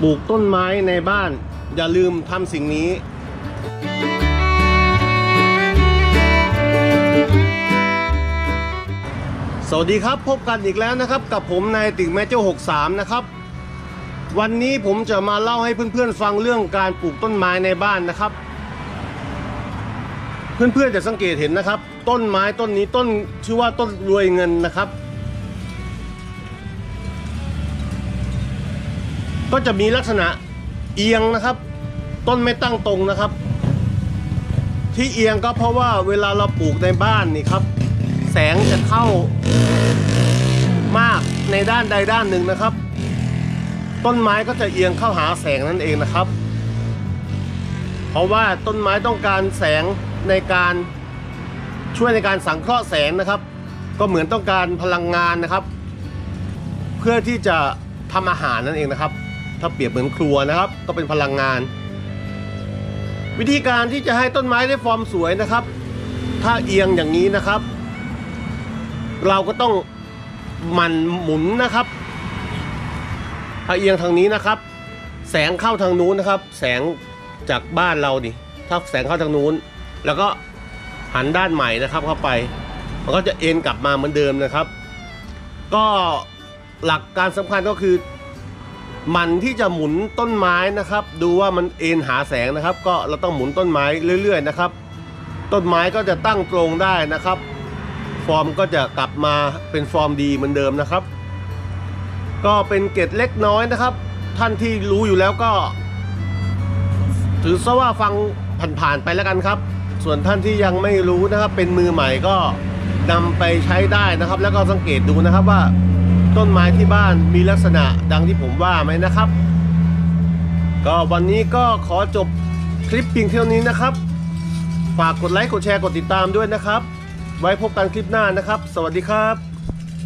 ปลูกต้นไม้ในบ้าน อย่าลืมทำสิ่งนี้ สวัสดีครับพบกันอีกแล้วนะครับ กับผมนายติ่งแม่เจ้า63 นะครับ วันนี้ผมจะมาเล่าให้เพื่อนๆฟังเรื่องการปลูกต้นไม้ในบ้านนะครับ เพื่อนๆจะสังเกตเห็นนะครับ ต้นไม้ต้นนี้ต้นชื่อว่าต้นรวยเงินนะครับ ก็จะมีลักษณะเอียงนะครับ ต้นไม่ตั้งตรงนะครับ ที่เอียงก็เพราะว่าเวลาเราปลูกในบ้านนี่ครับ แสงจะเข้ามากในด้านใดด้านหนึ่งนะครับ ต้นไม้ก็จะเอียงเข้าหาแสงนั่นเองนะครับ เพราะว่าต้นไม้ต้องการแสงในการช่วยในการสังเคราะห์แสงนะครับ ก็เหมือนต้องการพลังงานนะครับ เพื่อที่จะทำอาหารนั่นเองนะครับ ถ้าเปรียบเหมือนครัวนะครับ ก็เป็นพลังงาน วิธีการที่จะให้ต้นไม้ได้ฟอร์มสวยนะครับ ถ้าเอียงอย่างนี้นะครับ เราก็ต้องหมันหมุนนะครับ ถ้าเอียงทางนี้นะครับ แสงเข้าทางนู้นนะครับ แสงจากบ้านเราดิถ้าแสงเข้าทางนู้น แล้วก็หันด้านใหม่นะครับเข้าไป มันก็จะเอ็นกลับมาเหมือนเดิมนะครับ ก็หลักการสำคัญก็คือ มันที่จะหมุนต้นไม้นะครับ ดูว่ามันเอ็นหาแสงนะครับ ก็เราต้องหมุนต้นไม้เรื่อย ๆ นะครับ ต้นไม้ก็จะตั้งตรงได้นะครับ ฟอร์มก็จะกลับมาเป็นฟอร์มดีเหมือนเดิมนะครับ ก็เป็นเกร็ดเล็กน้อยนะครับ ท่านที่รู้อยู่แล้วก็ ถือซะว่าฟังผ่านๆไปแล้วกันครับ ส่วนท่านที่ยังไม่รู้นะครับ เป็นมือใหม่ก็นำไปใช้ได้นะครับ แล้วก็สังเกตดูนะครับว่า ต้นไม้ที่บ้านมีลักษณะดังที่ผมว่าไหมนะครับ ก็วันนี้ก็ขอจบคลิปเพียงเท่านี้นะครับ ฝากกดไลค์กดแชร์กดติดตามด้วยนะครับ ไว้พบกันคลิปหน้านะครับ สวัสดีครับ